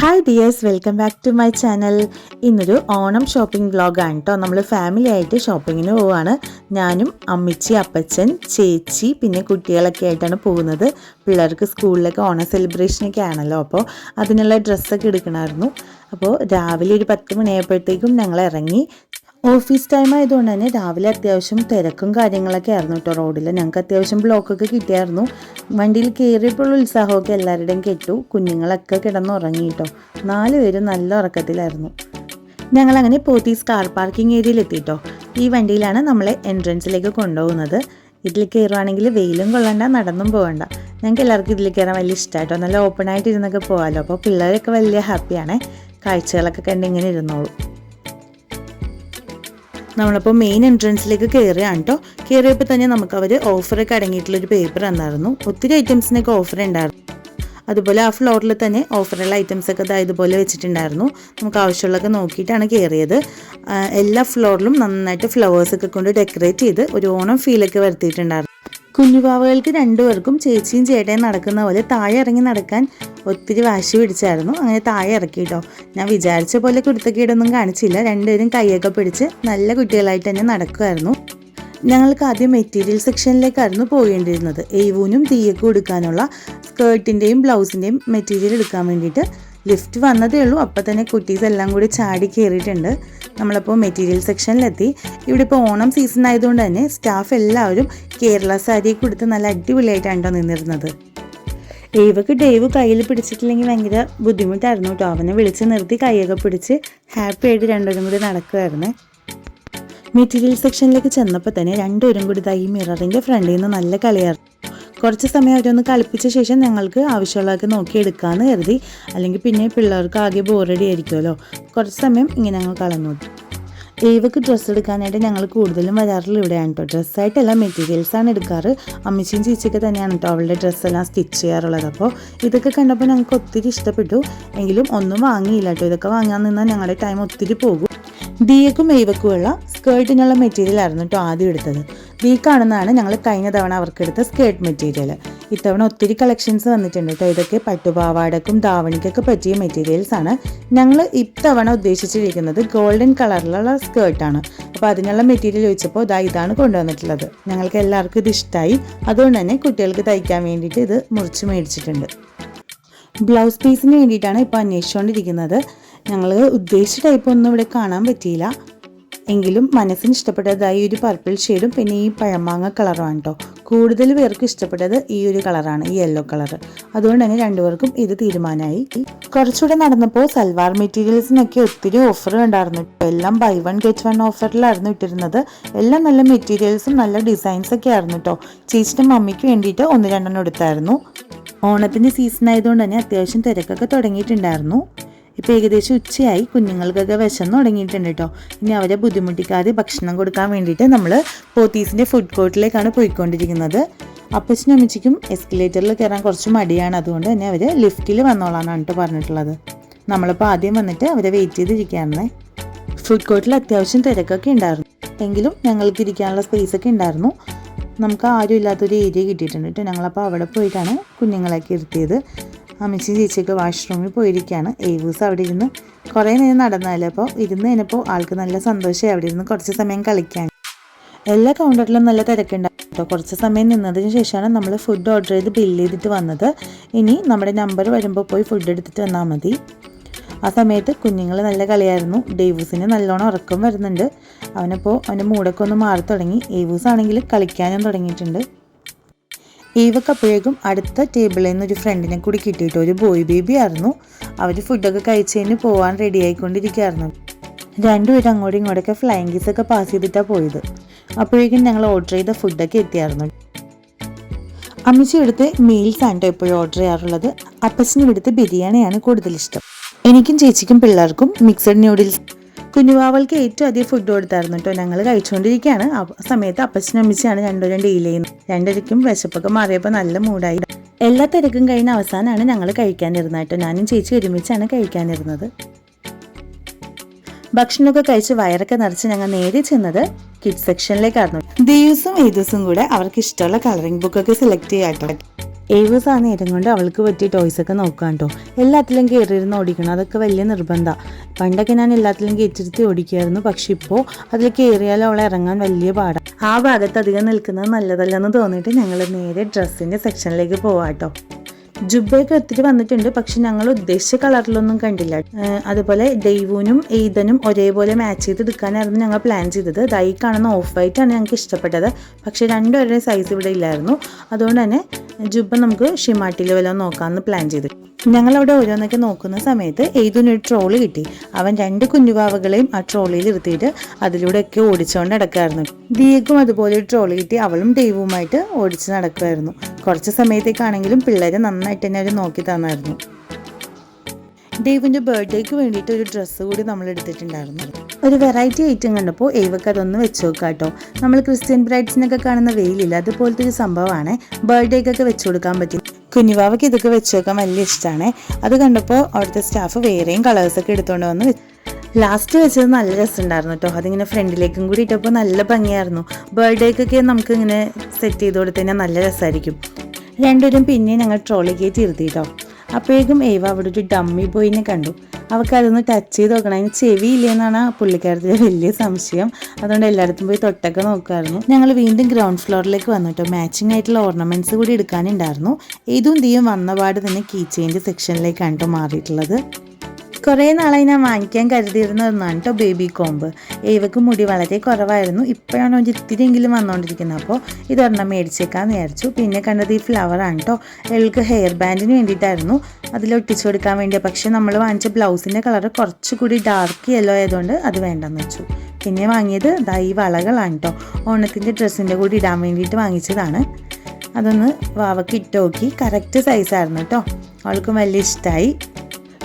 Hi dears welcome back to my channel ഇന്നൊരു Onam shopping വ്ളോഗാണ് കേട്ടോ നമ്മൾ ഫാമിലി ആയിട്ട് ഷോപ്പിങ്ങിന് പോവാണ്. ഞാനും അമ്മിച്ചി അപ്പച്ചൻ ചേച്ചി പിന്നെ കുട്ടികളൊക്കെ ആയിട്ടാണ് പോകുന്നത്. പിള്ളേർക്ക് സ്കൂളിലൊക്കെ ഓണം സെലിബ്രേഷനൊക്കെ ആണല്ലോ. അപ്പോൾ അതിനുള്ള ഡ്രസ്സൊക്കെ എടുക്കണമായിരുന്നു. അപ്പോൾ രാവിലെ ഒരു പത്ത് മണിയായപ്പോഴത്തേക്കും ഞങ്ങൾ ഇറങ്ങി ഓഫീസ് ടൈം ആയതുകൊണ്ട് തന്നെ രാവിലെ അത്യാവശ്യം തിരക്കും കാര്യങ്ങളൊക്കെ ആയിരുന്നു കേട്ടോ റോഡിൽ ഞങ്ങൾക്ക് അത്യാവശ്യം ബ്ലോക്കൊക്കെ കിട്ടിയായിരുന്നു. വണ്ടിയിൽ കയറിയപ്പോഴുള്ള ഉത്സാഹമൊക്കെ എല്ലാവരുടെയും കെട്ടു. കുഞ്ഞുങ്ങളൊക്കെ കിടന്നുറങ്ങി കേട്ടോ നാല് പേരും നല്ല ഉറക്കത്തിലായിരുന്നു. ഞങ്ങൾ അങ്ങനെ പോത്തീസ് കാർ പാർക്കിംഗ് ഏരിയയിൽ എത്തിയിട്ടോ ഈ വണ്ടിയിലാണ് നമ്മളെ എൻട്രൻസിലേക്ക് കൊണ്ടുപോകുന്നത്. ഇതിൽ കയറുവാണെങ്കിൽ വെയിലും കൊള്ളണ്ട നടന്നും പോകണ്ട ഞങ്ങൾക്ക് എല്ലാവർക്കും ഇതിൽ കയറാൻ വലിയ ഇഷ്ടമായിട്ടോ നല്ല ഓപ്പൺ ആയിട്ട് ഇരുന്നൊക്കെ പോകാമല്ലോ അപ്പോൾ പിള്ളേരൊക്കെ വലിയ ഹാപ്പിയാണ് കാഴ്ചകളൊക്കെ കണ്ട് ഇങ്ങനെ ഇരുന്നോളൂ. നമ്മളപ്പോൾ മെയിൻ എൻട്രൻസിലേക്ക് കയറിയാണ് കേട്ടോ കയറിയപ്പോൾ തന്നെ നമുക്ക് അവർ ഓഫറൊക്കെ അടങ്ങിയിട്ടുള്ളൊരു പേപ്പർ തന്നായിരുന്നു. ഒത്തിരി ഐറ്റംസിനൊക്കെ ഓഫർ ഉണ്ടായിരുന്നു അതുപോലെ ആ ഫ്ലോറിൽ തന്നെ ഓഫറുള്ള ഐറ്റംസ് ഒക്കെ ഇതാ ഇതുപോലെ വെച്ചിട്ടുണ്ടായിരുന്നു. നമുക്ക് ആവശ്യമുള്ളതൊക്കെ നോക്കിയിട്ടാണ് കയറിയത് എല്ലാ ഫ്ലോറിലും നന്നായിട്ട് ഫ്ലവേഴ്സൊക്കെ കൊണ്ട് ഡെക്കറേറ്റ് ചെയ്ത് ഒരു ഓണം ഫീലൊക്കെ വരുത്തിയിട്ടുണ്ടായിരുന്നു. കുഞ്ഞുപാവകൾക്ക് രണ്ടുപേർക്കും ചേച്ചിയും ചേട്ടയും നടക്കുന്ന പോലെ താഴെ ഇറങ്ങി നടക്കാൻ ഒത്തിരി വാശി പിടിച്ചായിരുന്നു. അങ്ങനെ താഴെ ഇറക്കി കേട്ടോ ഞാൻ വിചാരിച്ച പോലെ കുടുത്തക്കീടൊന്നും കാണിച്ചില്ല. രണ്ടുപേരും കൈയൊക്കെ പിടിച്ച് നല്ല കുട്ടികളായിട്ട് തന്നെ നടക്കുമായിരുന്നു. ഞങ്ങൾക്ക് ആദ്യം മെറ്റീരിയൽ സെക്ഷനിലേക്കായിരുന്നു പോകേണ്ടിയിരുന്നത്. എയ്വൂനും തീയൊക്കെ എടുക്കാനുള്ള സ്കേർട്ടിന്റെയും ബ്ലൗസിന്റെയും മെറ്റീരിയൽ എടുക്കാൻ വേണ്ടിയിട്ട് ലിഫ്റ്റ് വന്നതേ ഉള്ളൂ. അപ്പോൾ തന്നെ കുട്ടീസ് എല്ലാം കൂടി ചാടി കയറിയിട്ടുണ്ട് നമ്മളിപ്പോൾ മെറ്റീരിയൽ സെക്ഷനിലെത്തി ഇവിടെ ഇപ്പോൾ ഓണം സീസൺ ആയതുകൊണ്ട് തന്നെ സ്റ്റാഫ് എല്ലാവരും കേരള സാരി കൊടുത്ത് നല്ല അടിപൊളിയായിട്ടാണ് നിന്നിരുന്നത്. ഡേവക്ക് ഡേവ് കയ്യിൽ പിടിച്ചിട്ടില്ലെങ്കിൽ ഭയങ്കര ബുദ്ധിമുട്ടായിരുന്നു കേട്ടോ. അവനെ വിളിച്ച് നിർത്തി കൈയൊക്കെ പിടിച്ച് ഹാപ്പി ആയിട്ട് രണ്ടുപേരും കൂടി നടക്കുമായിരുന്നു മെറ്റീരിയൽ സെക്ഷനിലേക്ക് ചെന്നപ്പോൾ തന്നെ രണ്ടുപേരും കൂടി ഈ മിററിന്റെ ഫ്രണ്ടിൽ നിന്ന് നല്ല കളിയായിരുന്നു. കുറച്ച് സമയം അവരൊന്ന് കളിപ്പിച്ച ശേഷം ഞങ്ങൾക്ക് ആവശ്യമുള്ളതൊക്കെ നോക്കിയെടുക്കാമെന്ന് കരുതി. അല്ലെങ്കിൽ പിന്നെ പിള്ളേർക്ക് ആകെ ബോറടി ആയിരിക്കുമല്ലോ. കുറച്ച് സമയം ഇങ്ങനെ ഞങ്ങൾ കളഞ്ഞു. ഏവക്ക് ഡ്രസ്സ് എടുക്കാനായിട്ട് ഞങ്ങൾ കൂടുതലും വരാറുള്ള ഇവിടെയാണ് കേട്ടോ ഡ്രസ്സായിട്ടല്ല മെറ്റീരിയൽസാണ് എടുക്കാറ്. അമ്മച്ചിയും ചേച്ചിയൊക്കെ തന്നെയാണ് കേട്ടോ അവളുടെ ഡ്രസ്സെല്ലാം സ്റ്റിച്ച് ചെയ്യാറുള്ളത്. അപ്പോൾ ഇതൊക്കെ കണ്ടപ്പോൾ ഞങ്ങൾക്ക് ഒത്തിരി ഇഷ്ടപ്പെട്ടു. എങ്കിലും ഒന്നും വാങ്ങിയില്ല കേട്ടോ ഇതൊക്കെ വാങ്ങാൻ നിന്നാൽ ഞങ്ങളുടെ ടൈം ഒത്തിരി പോകും. ദിയക്കും ഏവക്കുമുള്ള സ്കേർട്ടിനുള്ള മെറ്റീരിയൽ ആയിരുന്നു കേട്ടോ ആദ്യം എടുത്തത്. ദീ കാണുന്നതാണ് ഞങ്ങൾ കഴിഞ്ഞ തവണ അവർക്ക് എടുത്ത സ്കേർട്ട് മെറ്റീരിയൽ ഇത്തവണ ഒത്തിരി കളക്ഷൻസ് വന്നിട്ടുണ്ട് കേട്ടോ ഇതൊക്കെ പട്ടുപാവാടക്കും ധാവണിക്കൊക്കെ പറ്റിയ മെറ്റീരിയൽസ് ആണ്. ഞങ്ങൾ ഇത്തവണ ഉദ്ദേശിച്ചിരിക്കുന്നത് ഗോൾഡൻ കളറിലുള്ള സ്കേർട്ടാണ് അപ്പോൾ അതിനുള്ള മെറ്റീരിയൽ ചോദിച്ചപ്പോൾ ഇതാ ഇതാണ് കൊണ്ടുവന്നിട്ടുള്ളത്. ഞങ്ങൾക്ക് എല്ലാവർക്കും ഇത് ഇഷ്ടമായി അതുകൊണ്ട് തന്നെ കുട്ടികൾക്ക് തയ്ക്കാൻ വേണ്ടിയിട്ട് ഇത് മുറിച്ച് മേടിച്ചിട്ടുണ്ട്. ബ്ലൗസ് പീസിന് വേണ്ടിയിട്ടാണ് ഇപ്പോൾ അന്വേഷിച്ചുകൊണ്ടിരിക്കുന്നത് ഞങ്ങൾ ഉദ്ദേശിച്ച ടൈപ്പ് ഒന്നും ഇവിടെ കാണാൻ പറ്റിയില്ല. എങ്കിലും മനസ്സിന് ഇഷ്ടപ്പെട്ടതായി ഒരു പർപ്പിൾ ഷെയ്ഡും പിന്നെ ഈ പഴമാങ്ങ കളറുമാണ് കേട്ടോ കൂടുതൽ പേർക്ക് ഇഷ്ടപ്പെട്ടത് ഈ ഒരു കളറാണ് ഈ യെല്ലോ കളർ അതുകൊണ്ട് തന്നെ രണ്ടുപേർക്കും ഇത് തീരുമാനമായി. കുറച്ചുകൂടെ നടന്നപ്പോൾ സൽവാർ മെറ്റീരിയൽസിനൊക്കെ ഒത്തിരി ഓഫർ ഉണ്ടായിരുന്നു. എല്ലാം ബൈ വൺ ഗെറ്റ് വൺ ഓഫറിലായിരുന്നു ഇട്ടിരുന്നത്. എല്ലാം നല്ല മെറ്റീരിയൽസും നല്ല ഡിസൈൻസ് ഒക്കെ ആയിരുന്നു കേട്ടോ ചേച്ചിയുടെ മമ്മിക്ക് വേണ്ടിയിട്ട് ഒന്ന് രണ്ടെണ്ണം എടുത്തായിരുന്നു. ഓണത്തിന്റെ സീസൺ ആയതുകൊണ്ട് തന്നെ അത്യാവശ്യം തിരക്കൊക്കെ തുടങ്ങിയിട്ടുണ്ടായിരുന്നു. ഇപ്പോൾ ഏകദേശം ഉച്ചയായി. കുഞ്ഞുങ്ങൾക്കൊക്കെ വിശന്ന് തുടങ്ങിയിട്ടുണ്ട് കേട്ടോ ഇനി അവരെ ബുദ്ധിമുട്ടിക്കാതെ ഭക്ഷണം കൊടുക്കാൻ വേണ്ടിയിട്ട് നമ്മൾ പോത്തീസിന്റെ ഫുഡ് കോർട്ടിലേക്കാണ് പോയിക്കൊണ്ടിരിക്കുന്നത്. അപ്പച്ചനും അമ്മച്ചിക്കും എസ്കലേറ്ററിൽ കയറാൻ കുറച്ച് മടിയാണ്. അതുകൊണ്ട് തന്നെ അവർ ലിഫ്റ്റിൽ വന്നോളാന്നാണ് കേട്ടോ പറഞ്ഞിട്ടുള്ളത്. നമ്മളിപ്പോൾ ആദ്യം വന്നിട്ട് അവരെ വെയിറ്റ് ചെയ്തിരിക്കുകയായിരുന്നേ. ഫുഡ് കോർട്ടിൽ അത്യാവശ്യം തിരക്കൊക്കെ ഉണ്ടായിരുന്നു. എങ്കിലും ഞങ്ങൾക്ക് ഇരിക്കാനുള്ള സ്പേസ് ഒക്കെ ഉണ്ടായിരുന്നു. നമുക്ക് ആരും ഇല്ലാത്തൊരു ഏരിയ കിട്ടിയിട്ടുണ്ട് കേട്ടോ ഞങ്ങളപ്പോൾ അവിടെ പോയിട്ടാണ് കുഞ്ഞുങ്ങളെയൊക്കെ ഇരുത്തിയത്. അമ്മച്ചി ചേച്ചിയൊക്കെ വാഷ്റൂമിൽ പോയിരിക്കുകയാണ് ഏവൂസ് അവിടെ ഇരുന്ന് കുറേ നേരം നടന്നാലേ അപ്പോൾ ഇരുന്ന് കഴിഞ്ഞപ്പോൾ ആൾക്ക് നല്ല സന്തോഷമായി. അവിടെ ഇരുന്ന് കുറച്ച് സമയം കളിക്കാൻ. എല്ലാ കൗണ്ടറിലും നല്ല തിരക്കുണ്ടായിരുന്നു. കേട്ടോ കുറച്ച് സമയം നിന്നതിന് ശേഷമാണ് നമ്മൾ ഫുഡ് ഓർഡർ ചെയ്ത് ബില്ല് ചെയ്തിട്ട് വന്നത്. ഇനി നമ്മുടെ നമ്പർ വരുമ്പോൾ പോയി ഫുഡ് എടുത്തിട്ട് വന്നാൽ മതി. ആ സമയത്ത് കുഞ്ഞുങ്ങൾ നല്ല കളിയായിരുന്നു. ഡേവൂസിന് നല്ലോണം ഉറക്കം വരുന്നുണ്ട്. അവനപ്പോൾ അവന്റെ മൂടൊക്കെ ഒന്ന് മാറി തുടങ്ങി. ഏവൂസ് ആണെങ്കിൽ കളിക്കാനും തുടങ്ങിയിട്ടുണ്ട്. ഈവക്ക് അപ്പോഴേക്കും അടുത്ത ടേബിളിൽ നിന്ന് ഒരു ഫ്രണ്ടിനെ കൂടി കിട്ടിയിട്ട് ഒരു ബോയ് ബേബി ആയിരുന്നു. അവർ ഫുഡൊക്കെ കഴിച്ചതിന് പോകാൻ റെഡി ആയിക്കൊണ്ടിരിക്കുകയായിരുന്നു. രണ്ടുപേരും അങ്ങോട്ടും ഇങ്ങോട്ടൊക്കെ ഫ്ലൈങ് ഒക്കെ പാസ് ചെയ്തിട്ടാണ് പോയത്. അപ്പോഴേക്കും ഞങ്ങൾ ഓർഡർ ചെയ്ത ഫുഡൊക്കെ എത്തിയായിരുന്നു. അമ്മച്ചി ഇവിടുത്തെ മീൽസ് ആണ് എപ്പോഴും ഓർഡർ ചെയ്യാറുള്ളത്. അപ്പച്ചന് ഇവിടുത്തെ ബിരിയാണിയാണ് കൂടുതൽ ഇഷ്ടം. എനിക്കും ചേച്ചിക്കും പിള്ളേർക്കും മിക്സഡ് ന്യൂഡിൽസ് കുഞ്ഞുവാവൾക്ക് ഏറ്റവും അധികം ഫുഡ് കൊടുത്തായിരുന്നു കേട്ടോ ഞങ്ങൾ കഴിച്ചുകൊണ്ടിരിക്കുകയാണ് ആ സമയത്ത് അപ്പച്ചനും അമ്മച്ചാണ് രണ്ടുപേരും ഡീൽ ചെയ്യുന്നത്. രണ്ടരയ്ക്കും വിശപ്പൊക്കെ മാറിയപ്പോൾ നല്ല മൂടായി എല്ലാ തിരക്കും കഴിഞ്ഞ അവസാനമാണ് ഞങ്ങൾ കഴിക്കാനിരുന്നത് കേട്ടോ ഞാനും ചേച്ചി ഒരുമിച്ചാണ് കഴിക്കാനിരുന്നത്. ഭക്ഷണമൊക്കെ കഴിച്ച് വയറൊക്കെ നിറച്ച് ഞങ്ങൾ നേരെ ചെന്നത് കിഡ് സെക്ഷനിലേക്കായിരുന്നു ദിവസവും ഏത് ദിവസവും കൂടെ അവർക്ക് ഇഷ്ടമുള്ള കളറിംഗ് ബുക്കൊക്കെ സെലക്ട് ചെയ്യാട്ടോ ഏവസ് ആ നേരം കൊണ്ട് അവൾക്ക് പറ്റിയ ടോയ്സ് ഒക്കെ നോക്കാം കേട്ടോ എല്ലാത്തിലും കയറിയിരുന്ന് ഓടിക്കണം. അതൊക്കെ വലിയ നിർബന്ധമാണ് പണ്ടൊക്കെ ഞാൻ എല്ലാത്തിലും കയറ്റിരുത്തി ഓടിക്കുമായിരുന്നു പക്ഷെ ഇപ്പോൾ അതിൽ കയറിയാൽ അവളെ ഇറങ്ങാൻ വലിയ പാടാണ് ആ ഭാഗത്ത് അധികം നിൽക്കുന്നത് നല്ലതല്ലെന്ന് തോന്നിയിട്ട് ഞങ്ങൾ നേരെ ഡ്രസ്സിന്റെ സെക്ഷനിലേക്ക് പോവാട്ടോ ജുബയൊക്കെ ഒത്തിരി വന്നിട്ടുണ്ട് പക്ഷെ ഞങ്ങൾ ഉദ്ദേശിച്ച കളറിലൊന്നും കണ്ടില്ല. അതുപോലെ ദൈവൂനും എയ്തനും ഒരേപോലെ മാച്ച് ചെയ്ത് എടുക്കാനായിരുന്നു ഞങ്ങൾ പ്ലാൻ ചെയ്തത്. ദൈ കാണുന്ന ഓഫ് വൈറ്റ് ആണ് ഞങ്ങൾക്ക് ഇഷ്ടപ്പെട്ടത്. പക്ഷെ രണ്ടുപേരുടെ സൈസ് ഇവിടെ ഇല്ലായിരുന്നു. അതുകൊണ്ട് തന്നെ ജുബ നമുക്ക് ഷിമാട്ടിയിൽ വല്ലതും നോക്കാമെന്ന് പ്ലാൻ ചെയ്തു ഞങ്ങൾ അവിടെ ഓരോന്നൊക്കെ നോക്കുന്ന സമയത്ത് ഏതൊരു ട്രോൾ കിട്ടി. അവൻ രണ്ട് കുഞ്ഞുപാവകളെയും ആ ട്രോളിയിൽ ഇരുത്തിയിട്ട് അതിലൂടെയൊക്കെ ഓടിച്ചുകൊണ്ട് നടക്കായിരുന്നു. ദിയക്കും അതുപോലെ ഒരു ട്രോൾ കിട്ടി. അവളും ദൈവവുമായിട്ട് ഓടിച്ച് നടക്കുമായിരുന്നു. കുറച്ച് സമയത്തേക്കാണെങ്കിലും പിള്ളേരെ നന്നായിട്ട് തന്നെ അവർ നോക്കി തന്നായിരുന്നു. ഡേവിന്റെ ബർത്ത്ഡേക്ക് വേണ്ടിയിട്ട് ഒരു ഡ്രസ്സ് കൂടി നമ്മൾ എടുത്തിട്ടുണ്ടായിരുന്നു. ഒരു വെറൈറ്റി ഐറ്റം കണ്ടപ്പോൾ ഏവക്ക് അതൊന്ന് വെച്ച് നോക്കാം കേട്ടോ. നമ്മൾ ക്രിസ്ത്യൻ ബ്രൈഡ്സിനൊക്കെ കാണുന്ന വെയിലില്ല അതുപോലത്തെ ഒരു സംഭവമാണ് ബർത്ത്ഡേക്കൊക്കെ വെച്ച് കൊടുക്കാൻ പറ്റും കുഞ്ഞുവാവയ്ക്ക് ഇതൊക്കെ വെച്ച് നോക്കാൻ വലിയ ഇഷ്ടമാണ് അത് കണ്ടപ്പോൾ അവിടുത്തെ സ്റ്റാഫ് വേറെയും കളേഴ്സൊക്കെ എടുത്തുകൊണ്ട് വന്ന് ലാസ്റ്റ് വെച്ചത് നല്ല രസമുണ്ടായിരുന്നു കേട്ടോ. അതിങ്ങനെ ഫ്രണ്ടിലേക്കും കൂടി ഇട്ടപ്പോൾ നല്ല ഭംഗിയായിരുന്നു. ബർത്ത്ഡേക്കൊക്കെ നമുക്ക് ഇങ്ങനെ സെറ്റ് ചെയ്ത് കൊടുത്തു കഴിഞ്ഞാൽ നല്ല രസമായിരിക്കും രണ്ടുപേരും പിന്നെ ഞങ്ങൾ ട്രോളി കയറ്റി ഇരുത്തി കേട്ടോ. അപ്പോഴേക്കും ഏവ അവിടെ ഒരു ഡമ്മി ബോയിനെ കണ്ടു. അവൾക്ക് അതൊന്ന് ടച്ച് ചെയ്ത് നോക്കണം. അതിന് ചെവി ഇല്ലെന്നാണ് പുള്ളിക്കാരത്തിന്റെ വലിയ സംശയം. അതുകൊണ്ട് എല്ലായിടത്തും പോയി തൊട്ടൊക്കെ നോക്കുമായിരുന്നു ഞങ്ങൾ വീണ്ടും ഗ്രൗണ്ട് ഫ്ലോറിലേക്ക് വന്നു കേട്ടോ. മാച്ചിങ് ആയിട്ടുള്ള ഓർണമെന്റ്സ് കൂടി എടുക്കാനുണ്ടായിരുന്നു. ഏതും തീയും വന്നപാട് തന്നെ കീ സെക്ഷനിലേക്കാണ് കേട്ടോ മാറിയിട്ടുള്ളത്. കുറേ നാളായി ഞാൻ വാങ്ങിക്കാൻ കരുതിയിരുന്ന ഒന്നാണ് കേട്ടോ ബേബി കോമ്പ് ഏവക്ക് മുടി വളരെ കുറവായിരുന്നു. ഇപ്പോഴാണ് ഒരു ഇത്തിരിയെങ്കിലും വന്നുകൊണ്ടിരിക്കുന്നത് അപ്പോൾ ഇതൊരെണ്ണം മേടിച്ചേക്കാമെന്ന് വിചാരിച്ചു. പിന്നെ കണ്ടത് ഈ ഫ്ലവർ ആണ് കേട്ടോ. എൾക്ക് ഹെയർ ബാൻഡിന് വേണ്ടിയിട്ടായിരുന്നു. അതിൽ ഒട്ടിച്ചു കൊടുക്കാൻ വേണ്ടി പക്ഷേ നമ്മൾ വാങ്ങിച്ച ബ്ലൗസിന്റെ കളർ കുറച്ചുകൂടി ഡാർക്ക് യെല്ലോ ആയതുകൊണ്ട് അത് വേണ്ടെന്ന് വെച്ചു. പിന്നെ വാങ്ങിയത് ദൈ വളകളാണ് കേട്ടോ. ഓണത്തിന്റെ ഡ്രസ്സിന്റെ കൂടി ഇടാൻ വേണ്ടിയിട്ട് വാങ്ങിച്ചതാണ്. അതൊന്ന് വാവക്ക് ഇട്ട് നോക്കി. കറക്റ്റ് സൈസായിരുന്നു കേട്ടോ. അവൾക്കും വലിയ ഇഷ്ടമായി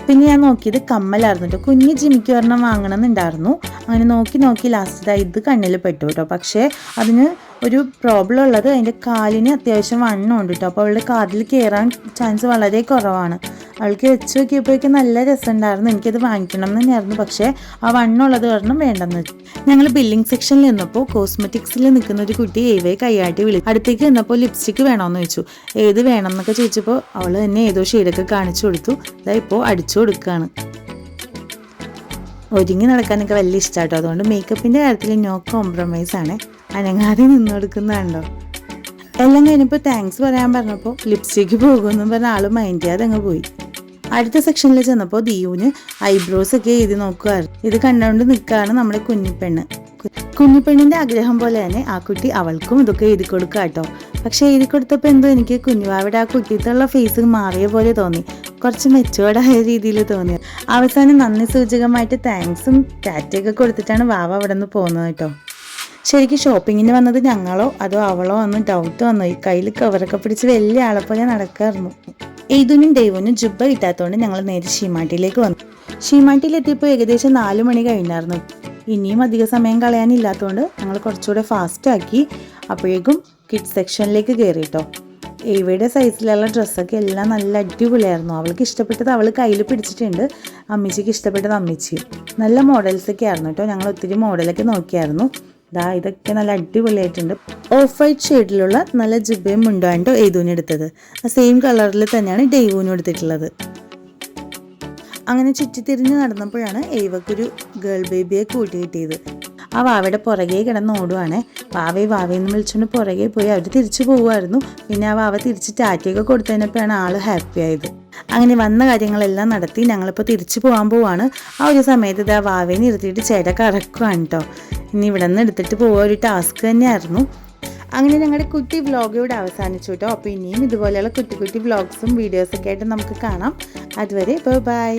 പിന്നെ ഞാൻ നോക്കിയത് കമ്മലായിരുന്നു കേട്ടോ കുഞ്ഞ് ജിമിക്ക് ഒരെണ്ണം വാങ്ങണം എന്നുണ്ടായിരുന്നു അങ്ങനെ നോക്കി നോക്കി ലാസ്റ്റ് ഇത് കണ്ണിൽ പെട്ടു കേട്ടോ പക്ഷേ അതിന് ഒരു പ്രോബ്ലം ഉള്ളത് അതിന്റെ കാലിന് അത്യാവശ്യം വണ്ണമുണ്ട് കേട്ടോ അപ്പോൾ അവളുടെ കാതിൽ കയറാൻ ചാൻസ് വളരെ കുറവാണ്. അവൾക്ക് വെച്ച് നോക്കിയപ്പോഴേക്കും നല്ല രസമുണ്ടായിരുന്നു. എനിക്കത് വാങ്ങിക്കണം എന്ന് തന്നെയായിരുന്നു. പക്ഷേ ആ വണ്ണമുള്ളത് കാരണം വേണ്ടെന്ന് വെച്ചു. ഞങ്ങൾ ബില്ലിംഗ് സെക്ഷനിൽ നിന്നപ്പോൾ കോസ്മെറ്റിക്സിൽ നിൽക്കുന്ന ഒരു കുട്ടി ഏവയെ കൈയാട്ടി വിളി അടുത്തേക്ക് നിന്നപ്പോൾ ലിപ്സ്റ്റിക്ക് വേണമെന്ന് ചോദിച്ചു. ഏത് വേണം എന്നൊക്കെ ചോദിച്ചപ്പോൾ അവൾ തന്നെ ഏതോ ഷെയ്ഡൊക്കെ കാണിച്ചു കൊടുത്തു. അതായത് ഇപ്പോൾ അടിച്ചു കൊടുക്കുകയാണ് ഒരുങ്ങി നടക്കാനൊക്കെ വലിയ ഇഷ്ടമാട്ടോ അതുകൊണ്ട് മേക്കപ്പിന്റെ കാര്യത്തിൽ നോ കോംപ്രമൈസ് ആണ്. അനങ്ങാതെ നിന്ന് കൊടുക്കുന്നതാണ്ടോ എല്ലാം കഴിഞ്ഞപ്പോൾ താങ്ക്സ് പറയാൻ പറഞ്ഞപ്പോൾ ലിപ്സ്റ്റിക്ക് പോകുമെന്നും പറഞ്ഞ ആൾ മൈൻഡ് ചെയ്യാതെ അങ്ങ് പോയി. അടുത്ത സെക്ഷനിൽ ചെന്നപ്പോൾ ദീവിന് ഐബ്രോസ് ഒക്കെ എഴുതി നോക്കുമായിരുന്നു ഇത് കണ്ടുകൊണ്ട് നിൽക്കുകയാണ് നമ്മുടെ കുഞ്ഞിപ്പെണ്ണ്. കുഞ്ഞിപ്പെണ്ണിന്റെ ആഗ്രഹം പോലെ തന്നെ ആ കുട്ടി അവൾക്കും ഇതൊക്കെ എഴുതി കൊടുക്കുക കേട്ടോ പക്ഷേ എഴുതി കൊടുത്തപ്പോൾ എന്തോ എനിക്ക് കുഞ്ഞുവാവിടെ ആ കുട്ടിത്തുള്ള ഫേസ് മാറിയ പോലെ തോന്നി. കുറച്ച് മെച്ചുവേർഡായ രീതിയിൽ തോന്നി. അവസാനം നന്ദി സൂചകമായിട്ട് താങ്ക്സും ടാറ്റയൊക്കെ കൊടുത്തിട്ടാണ് വാവ അവിടെ നിന്ന് പോകുന്നത് കേട്ടോ ശരിക്കും ഷോപ്പിങ്ങിന് വന്നത് ഞങ്ങളോ അതോ അവളോ എന്ന് ഡൗട്ട് വന്നു? ഈ കയ്യിൽ കവറൊക്കെ പിടിച്ച് വലിയ ആളെ പോലെ നടക്കായിരുന്നു. ഏതുനും ദൈവനും ജുബ്ബ കിട്ടാത്തതുകൊണ്ട് ഞങ്ങൾ നേരെ ഷീമാട്ടിയിലേക്ക് വന്നു. ഷീമാട്ടിയിലെത്തിയപ്പോൾ ഏകദേശം നാല് മണി കഴിഞ്ഞായിരുന്നു. ഇനിയും അധിക സമയം കളയാനില്ലാത്തതുകൊണ്ട് ഞങ്ങൾ കുറച്ചുകൂടെ ഫാസ്റ്റ് ആക്കി അപ്പോഴേക്കും കിഡ് സെക്ഷനിലേക്ക് കയറി കേട്ടോ ഏവയുടെ സൈസിലുള്ള ഡ്രസ്സൊക്കെ എല്ലാം നല്ല അടിപൊളിയായിരുന്നു. അവൾക്ക് ഇഷ്ടപ്പെട്ടത് അവൾ കയ്യിൽ പിടിച്ചിട്ടുണ്ട്. അമ്മച്ചിക്ക് ഇഷ്ടപ്പെട്ടത് അമ്മച്ചിയും. നല്ല മോഡൽസൊക്കെ ആയിരുന്നു കേട്ടോ. ഞങ്ങൾ ഒത്തിരി മോഡലൊക്കെ നോക്കിയായിരുന്നു. ദാ ഇതൊക്കെ നല്ല അടിപൊളിയായിട്ടുണ്ട്. ഓഫ് വൈറ്റ് ഷെയ്ഡിലുള്ള നല്ല ജിബയും മുണ്ടോ ആൻഡോ ഏതൂന് എടുത്തത്? ആ സെയിം കളറിൽ തന്നെയാണ് ഡെയ്വൂനും എടുത്തിട്ടുള്ളത് അങ്ങനെ ചുറ്റിത്തിരിഞ്ഞ് നടന്നപ്പോഴാണ് ഏവക്കൊരു ഗേൾ ബേബിയെ കൂട്ടി കിട്ടിയത്. ആ വാവയുടെ പുറകെ കിടന്ന് ഓടുവാണേ. വാവേ വാവയെന്ന് വിളിച്ചുകൊണ്ട് പുറകെ പോയി അവർ തിരിച്ചു പോവുമായിരുന്നു പിന്നെ ആ വാവ തിരിച്ച് ടാറ്റയൊക്കെ കൊടുത്തതിനപ്പോഴാണ് ആൾ ഹാപ്പി ആയത്. അങ്ങനെ വന്ന കാര്യങ്ങളെല്ലാം നടത്തി ഞങ്ങളിപ്പോൾ തിരിച്ചു പോകാൻ പോവാണ്. ആ ഒരു സമയത്ത് ഇത് വാവേനെ ഇരുത്തിയിട്ട് ചേട്ട കറക്കുവാണ് കേട്ടോ ഇനി ഇവിടെ നിന്ന് എടുത്തിട്ട് പോവുക ഒരു ടാസ്ക് തന്നെയായിരുന്നു. അങ്ങനെ ഞങ്ങളുടെ കുട്ടി വ്ളോഗ് ഇവിടെ അവസാനിച്ചു കേട്ടോ അപ്പോൾ ഇനിയും ഇതുപോലെയുള്ള കുട്ടി കുട്ടി വ്ളോഗ്സും വീഡിയോസൊക്കെ ആയിട്ട് നമുക്ക് കാണാം. അതുവരെ ബൈ